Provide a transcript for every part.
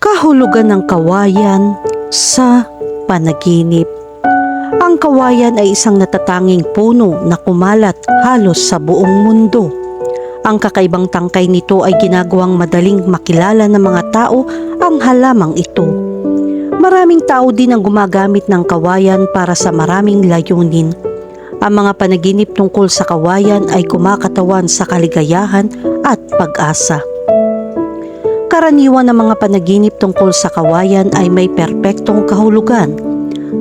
Kahulugan ng kawayan sa panaginip. Ang kawayan ay isang natatanging puno na kumalat halos sa buong mundo. Ang kakaibang tangkay nito ay ginagawang madaling makilala ng mga tao ang halamang ito. Maraming tao din ang gumagamit ng kawayan para sa maraming layunin. Ang mga panaginip tungkol sa kawayan ay kumakatawan sa kaligayahan at pag-asa. Karaniwan ng mga panaginip tungkol sa kawayan ay may perpektong kahulugan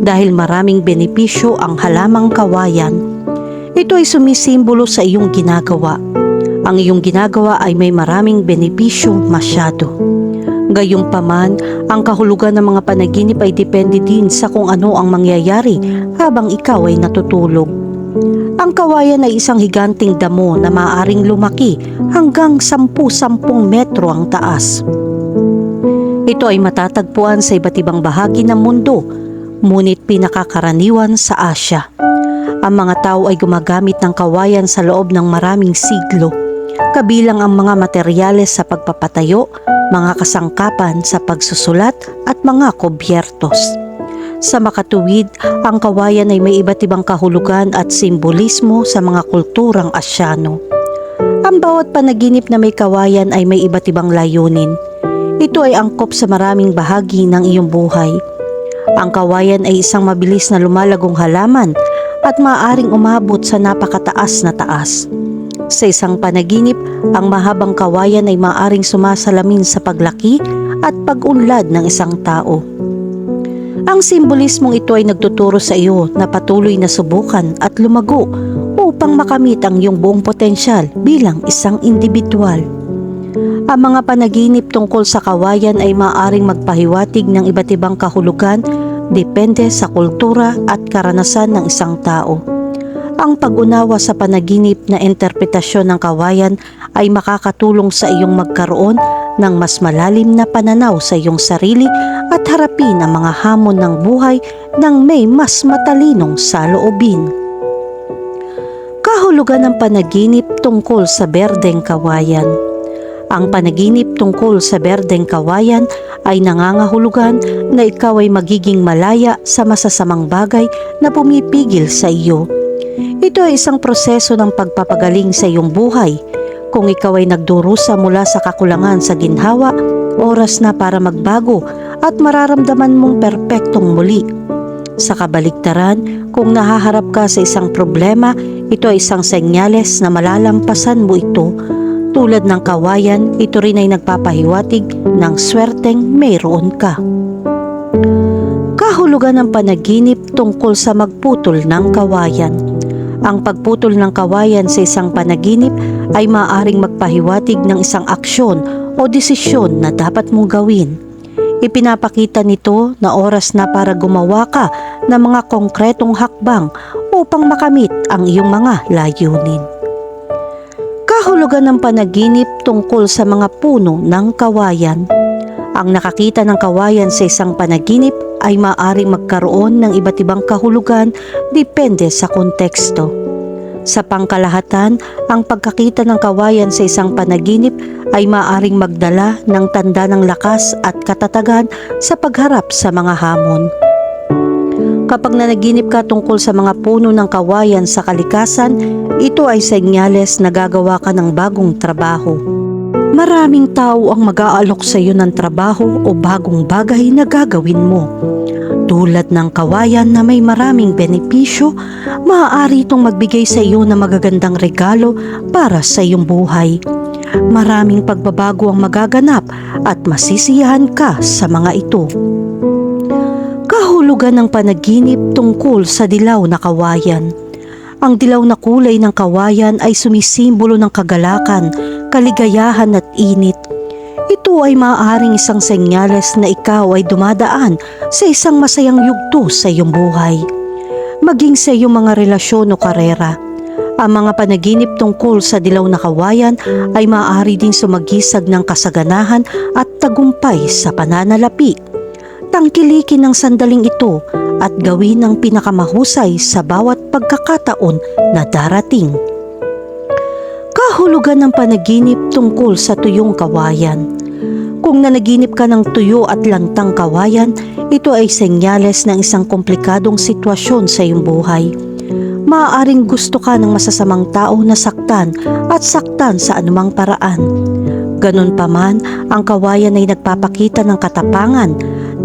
dahil maraming benepisyo ang halamang kawayan. Ito ay sumisimbolo sa iyong ginagawa. Ang iyong ginagawa ay may maraming benepisyo masyado. Gayunpaman, ang kahulugan ng mga panaginip ay depende din sa kung ano ang mangyayari habang ikaw ay natutulog. Ang kawayan ay isang higanting damo na maaaring lumaki hanggang 10-10 metro ang taas. Ito ay matatagpuan sa iba't ibang bahagi ng mundo, ngunit pinakakaraniwan sa Asya. Ang mga tao ay gumagamit ng kawayan sa loob ng maraming siglo, kabilang ang mga materyales sa pagpapatayo, mga kasangkapan sa pagsusulat at mga kobyertos. Sa makatuwid, ang kawayan ay may iba't ibang kahulugan at simbolismo sa mga kulturang Asyano. Ang bawat panaginip na may kawayan ay may iba't ibang layunin. Ito ay angkop sa maraming bahagi ng iyong buhay. Ang kawayan ay isang mabilis na lumalagong halaman at maaaring umabot sa napakataas na taas. Sa isang panaginip, ang mahabang kawayan ay maaaring sumasalamin sa paglaki at pag-unlad ng isang tao. Ang simbolismong ito ay nagtuturo sa iyo na patuloy na subukan at lumago upang makamit ang iyong buong potensyal bilang isang individual. Ang mga panaginip tungkol sa kawayan ay maaaring magpahiwatig ng iba't ibang kahulugan depende sa kultura at karanasan ng isang tao. Ang pag-unawa sa panaginip na interpretasyon ng kawayan ay makakatulong sa iyong magkaroon ng mas malalim na pananaw sa iyong sarili at harapin ang mga hamon ng buhay ng may mas matalinong saloobin. Kahulugan ng panaginip tungkol sa berdeng kawayan. Ang panaginip tungkol sa berdeng kawayan ay nangangahulugan na ikaw ay magiging malaya sa masasamang bagay na pumipigil sa iyo. Ito ay isang proseso ng pagpapagaling sa iyong buhay. Kung ikaw ay nagdurusa mula sa kakulangan sa ginhawa, oras na para magbago at mararamdaman mong perpektong muli. Sa kabaligtaran, kung nahaharap ka sa isang problema, ito ay isang senyales na malalampasan mo ito. Tulad ng kawayan, ito rin ay nagpapahiwatig ng swerteng mayroon ka. Kahulugan ng panaginip tungkol sa magputol ng kawayan. Ang pagputol ng kawayan sa isang panaginip ay maaaring magpahiwatig ng isang aksyon o desisyon na dapat mong gawin. Ipinapakita nito na oras na para gumawa ka ng mga konkretong hakbang upang makamit ang iyong mga layunin. Kahulugan ng panaginip tungkol sa mga puno ng kawayan. Ang nakakita ng kawayan sa isang panaginip ay maaaring magkaroon ng iba't ibang kahulugan depende sa konteksto. Sa pangkalahatan, ang pagkakita ng kawayan sa isang panaginip ay maaaring magdala ng tanda ng lakas at katatagan sa pagharap sa mga hamon. Kapag nanaginip ka tungkol sa mga puno ng kawayan sa kalikasan, ito ay senyales na gagawa ka ng bagong trabaho. Maraming tao ang mag-aalok sa iyo ng trabaho o bagong bagay na gagawin mo. Tulad ng kawayan na may maraming benepisyo, maaari itong magbigay sa iyo ng magagandang regalo para sa iyong buhay. Maraming pagbabago ang magaganap at masisiyahan ka sa mga ito. Kahulugan ng panaginip tungkol sa dilaw na kawayan. Ang dilaw na kulay ng kawayan ay sumisimbolo ng kagalakan, kaligayahan at init. Ito ay maaaring isang senyales na ikaw ay dumadaan sa isang masayang yugto sa iyong buhay. Maging sa iyong mga relasyon o karera. Ang mga panaginip tungkol sa dilaw na kawayan ay maaari din sumagisag ng kasaganahan at tagumpay sa pananalapi. Tangkilikin ang sandaling ito at gawin ang pinakamahusay sa bawat pagkakataon na darating. Kahulugan ng panaginip tungkol sa tuyong kawayan. Kung nanaginip ka ng tuyo at lantang kawayan, ito ay senyales ng isang komplikadong sitwasyon sa iyong buhay. Maaaring gusto ka ng masasamang tao na saktan at saktan sa anumang paraan. Ganun pa man, ang kawayan ay nagpapakita ng katapangan.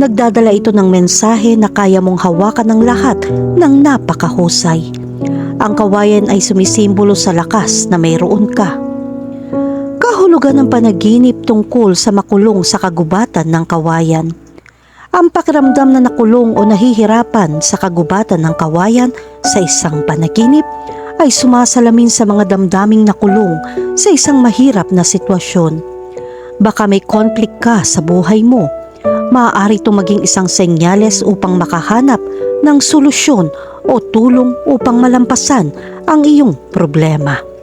Nagdadala ito ng mensahe na kaya mong hawakan ng lahat ng napakahusay. Ang kawayan ay sumisimbolo sa lakas na mayroon ka. Kahulugan ng panaginip tungkol sa makulong sa kagubatan ng kawayan. Ang pakiramdam na nakulong o nahihirapan sa kagubatan ng kawayan sa isang panaginip ay sumasalamin sa mga damdaming nakulong sa isang mahirap na sitwasyon. Baka may conflict ka sa buhay mo. Maaari itong maging isang senyales upang makahanap ng solusyon o tulong upang malampasan ang iyong problema.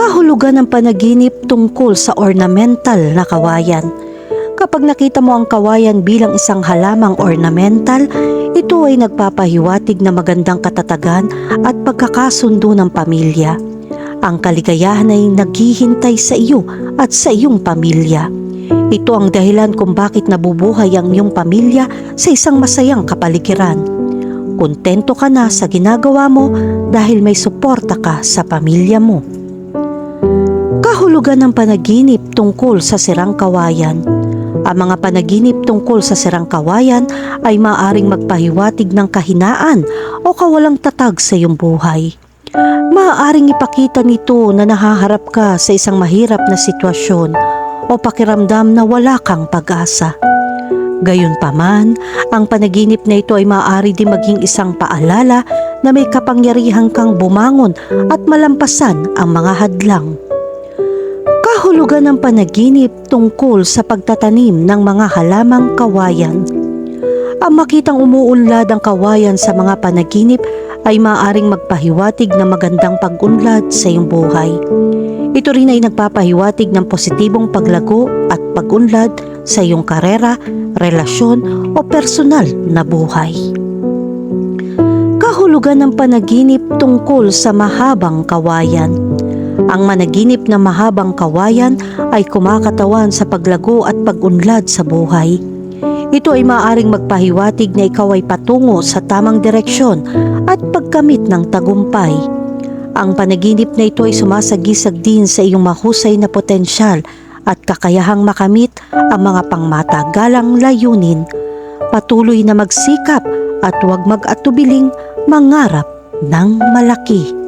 Kahulugan ng panaginip tungkol sa ornamental na kawayan. Kapag nakita mo ang kawayan bilang isang halamang ornamental, ito ay nagpapahiwatig na magandang katatagan at pagkakasundo ng pamilya. Ang kaligayahan ay naghihintay sa iyo at sa iyong pamilya. Ito ang dahilan kung bakit nabubuhay ang iyong pamilya sa isang masayang kapaligiran. Kontento ka na sa ginagawa mo dahil may suporta ka sa pamilya mo. Kahulugan ng panaginip tungkol sa sirang kawayan. Ang mga panaginip tungkol sa sirang kawayan ay maaring magpahiwatig ng kahinaan o kawalang tatag sa iyong buhay. Maaaring ipakita nito na nahaharap ka sa isang mahirap na sitwasyon o pakiramdam na wala kang pag-asa. Gayunpaman, ang panaginip na ito ay maaari din maging isang paalala na may kapangyarihan kang bumangon at malampasan ang mga hadlang. Kahulugan ng panaginip tungkol sa pagtatanim ng mga halamang kawayan. Ang makitang umuunlad ang kawayan sa mga panaginip ay maaaring magpahiwatig ng magandang pag-unlad sa iyong buhay. Ito rin ay nagpapahiwatig ng positibong paglago at pag-unlad sa iyong karera, relasyon o personal na buhay. Kahulugan ng panaginip tungkol sa mahabang kawayan. Ang managinip na mahabang kawayan ay kumakatawan sa paglago at pag-unlad sa buhay. Ito ay maaaring magpahiwatig na ikaw ay patungo sa tamang direksyon at pagkamit ng tagumpay. Ang panaginip na ito ay sumasagisag din sa iyong mahusay na potensyal at kakayahang makamit ang mga pangmatagalang layunin. Patuloy na magsikap at huwag mag-atubiling mangarap ng malaki.